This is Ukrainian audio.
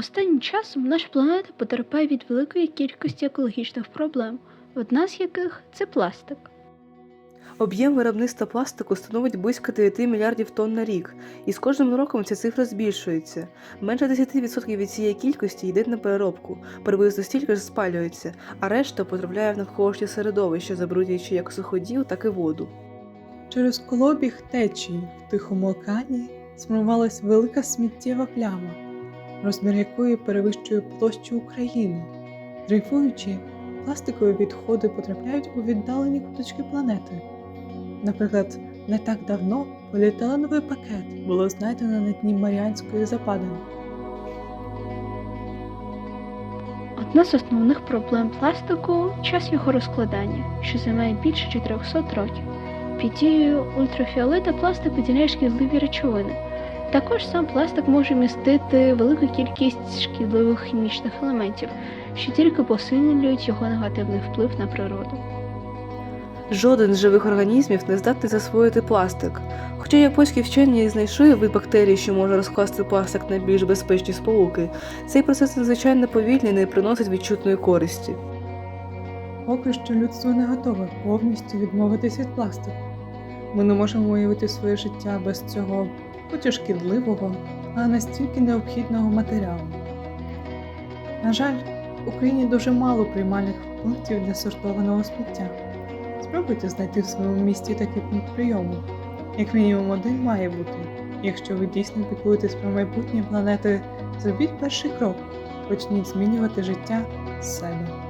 Останнім часом наша планета потерпає від великої кількості екологічних проблем, одна з яких це пластик. Об'єм виробництва пластику становить близько 9 мільярдів тонн на рік, і з кожним роком ця цифра збільшується. Менше 10% від цієї кількості йде на переробку, приблизно стільки ж спалюється, а решта потрапляє в навколишнє середовище, забруднюючи як суходіл, так і воду. Через колобіг течії в Тихому океані сформувалась велика сміттєва пляма, розмір якої перевищує площу України. Дрейфуючи, пластикові відходи потрапляють у віддалені куточки планети. Наприклад, не так давно поліетиленовий пакет було знайдено на дні Маріанської западини. Одна з основних проблем пластику час його розкладання, що займає більше 400 років. Під дією ультрафіолета пластик виділяє шкідливі речовини. Також сам пластик може містити велику кількість шкідливих хімічних елементів, що тільки посилюють його негативний вплив на природу. Жоден з живих організмів не здатний засвоїти пластик. Хоча японські вчені знайшли вид бактерій, що може розкласти пластик на більш безпечні сполуки, цей процес надзвичайно повільний і не приносить відчутної користі. Поки що людство не готове повністю відмовитись від пластику. Ми не можемо уявити своє життя без цього, хоч і шкідливого, але настільки необхідного матеріалу. На жаль, в Україні дуже мало приймальних пунктів для сортованого сміття. Спробуйте знайти в своєму місті такий пункт прийому. Як мінімум один має бути. Якщо ви дійсно піклуєтесь про майбутнє планети, зробіть перший крок, почніть змінювати життя з себе.